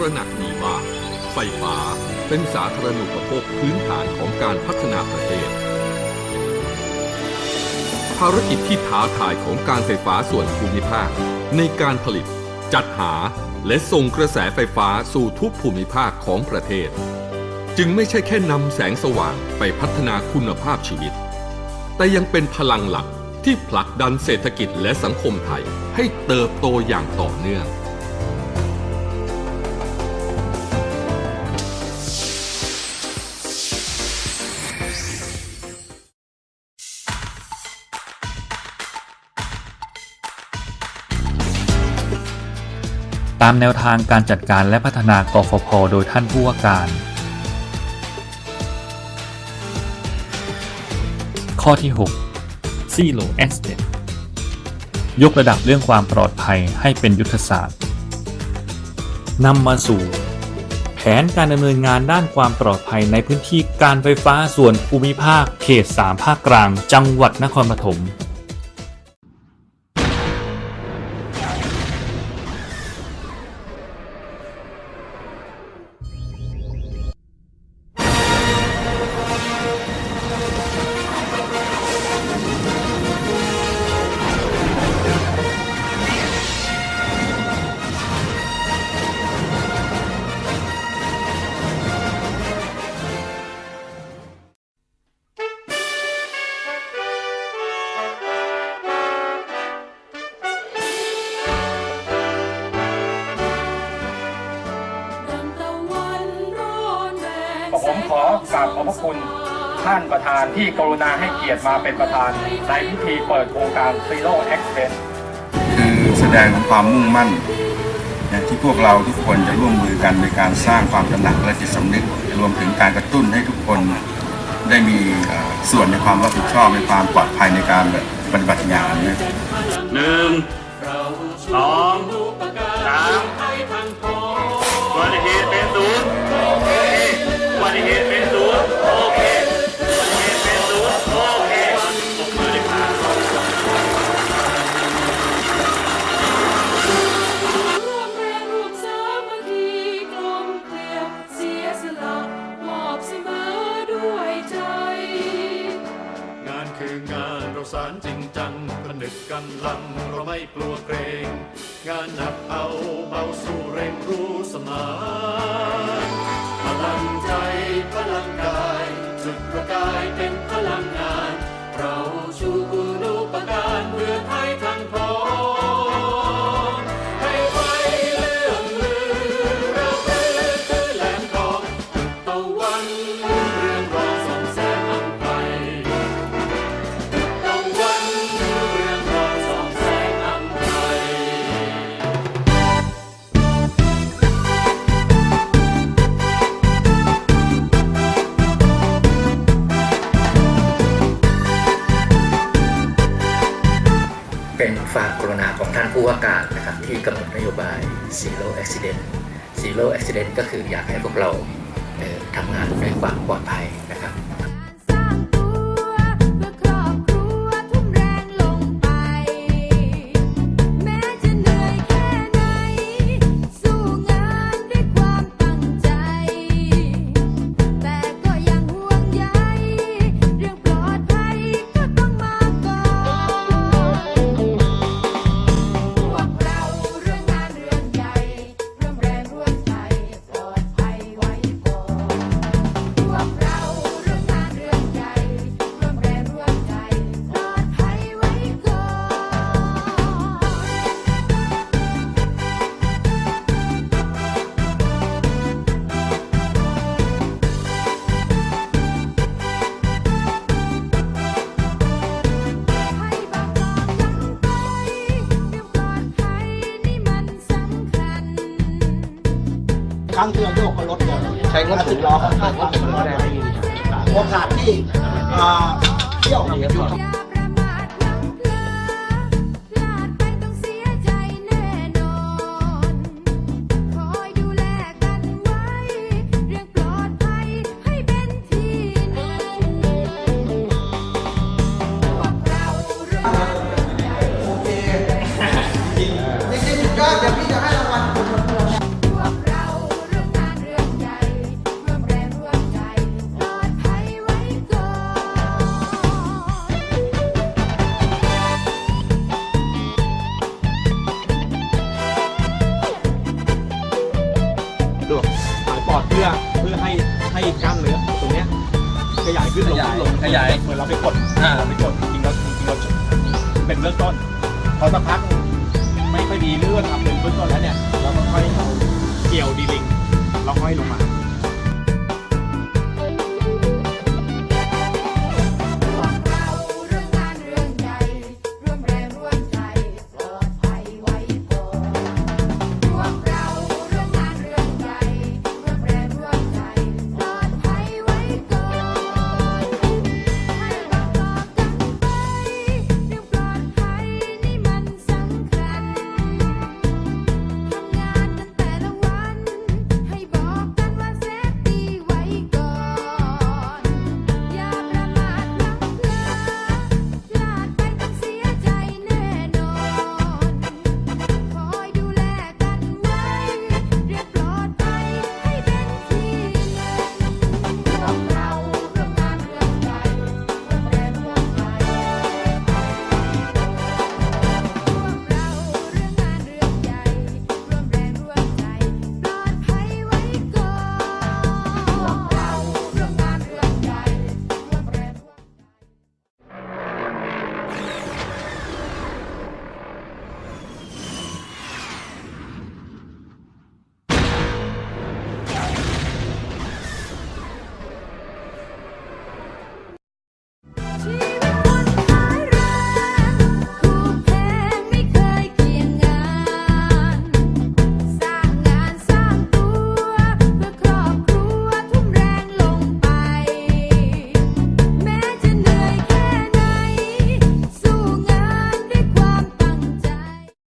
ราะหนักดีว่า ไฟฟ้าเป็นสาธารณูปโภคพื้นฐานของการพัฒนาประเทศ ภารกิจที่ท้าทายของการไฟฟ้าส่วนภูมิภาค ในการผลิต จัดหาและส่งกระแสไฟฟ้าสู่ทุกภูมิภาคของประเทศ จึงไม่ใช่แค่นำแสงสว่างไปพัฒนาคุณภาพชีวิต แต่ยังเป็นพลังหลักที่ผลักดันเศรษฐกิจและสังคมไทยให้เติบโตอย่างต่อเนื่อง ตามแนวทางการจัดการและพัฒนากฟผโดยท่านผู้ว่าการ ข้อที่ 6 Zero Accident ยกระดับเรื่องความปลอดภัยให้เป็นยุทธศาสตร์นำมาสู่ แผนการดำเนินงานด้านความปลอดภัยในพื้นที่การไฟฟ้าส่วนภูมิภาคเขต 3 ภาคกลาง จังหวัดนครปฐม กราบขอบพระคุณท่านประธานที่กรุณาให้เกียรติมาเป็นประธาน ในพิธีเปิดโครงการ Zero Accident คือแสดงถึงความมุ่งมั่นนะที่พวกเราทุกคนจะร่วมมือกันในการสร้างความตระหนักและจิตสำนึก รวมถึงการกระตุ้นให้ทุกคนได้มีเอ่อส่วนในความรับผิดชอบในความปลอดภัยในการปฏิบัติงานนะหนึ่งสองสามอุบัติเหตุเป็นศูนย์โอเคอุบัติเหตุเป็น สารจริงจังผนึกกำลังเราไม่กลัวเกรง งานหนักเอาเบาสู้เร่งรู้สมาน ว่าการนะครับที่กำหนดนโยบาย Zero Accident Zero Accident ก็คืออยากให้พวกเราเทำงานด้วยความปลอดภัยนะครับ รั้งที่เราโยกก็ลดลงใช้รถสิบล้อค่อนข้างลดลงโอกาสที่อ่าเที่ยวเนี่ยอยู่ นขยายเหมือนเราไปกดอ่าเราไปกดจริงๆเราจริงๆเราเป็นเบื้องต้น พอสักพักไม่ค่อยดีหรือว่าทำเป็นเบื้องต้นแล้วเนี่ยเราก็ค่อยเอาเกี่ยวดีลิงเราค่อยลงมา